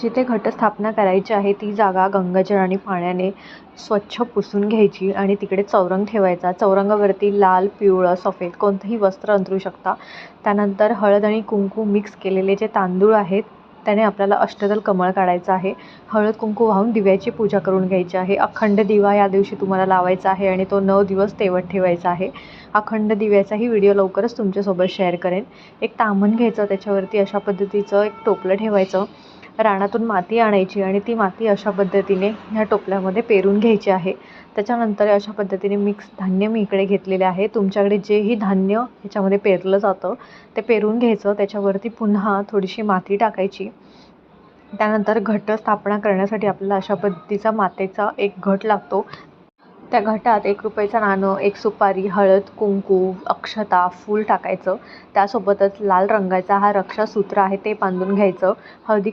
जिथे घटस्थापना करायची आहे ती जागा गंगाजल आणि पाण्याने स्वच्छ पुसून घ्यायची आणि तिकडे चौरंग ठेवायचा. चौरंगावरती लाल पिवळं सफेद कोणतंही वस्त्र अंतरू शकता. त्यानंतर हळद आणि कुंकू मिक्स केलेले जे तांदूळ आहेत त्याने आपल्याला अष्टदल कमळ काढायचं आहे. हळद कुंकू वाहून दिव्याची पूजा करून घ्यायची आहे. अखंड दिवा या दिवशी तुम्हाला लावायचा आहे आणि तो नऊ दिवस तेवत ठेवायचा आहे. अखंड दिव्याचाही व्हिडिओ लवकरच तुमच्यासोबत शेअर करेन. एक तामण घ्यायचं त्याच्यावरती अशा पद्धतीचं एक टोपलं ठेवायचं. रानातून माती आणायची आणि ती माती अशा पद्धतीने ह्या टोपल्यामध्ये पेरून घ्यायची आहे. त्याच्यानंतर अशा पद्धतीने मिक्स धान्य मी इकडे घेतलेले आहे. तुमच्याकडे जेही धान्य ह्याच्यामध्ये पेरलं जातं ते पेरून घ्यायचं. त्याच्यावरती पुन्हा थोडीशी माती टाकायची. त्यानंतर घट स्थापना करण्यासाठी आपल्याला अशा पद्धतीचा मातेचा एक घट लागतो. त्या घटात एक रुपयाचं नाणं एक सुपारी हळद कुंकू अक्षता फूल टाकायचं. त्यासोबतच लाल रंगाचा हा रक्षासूत्र आहे ते बांधून घ्यायचं. हळदी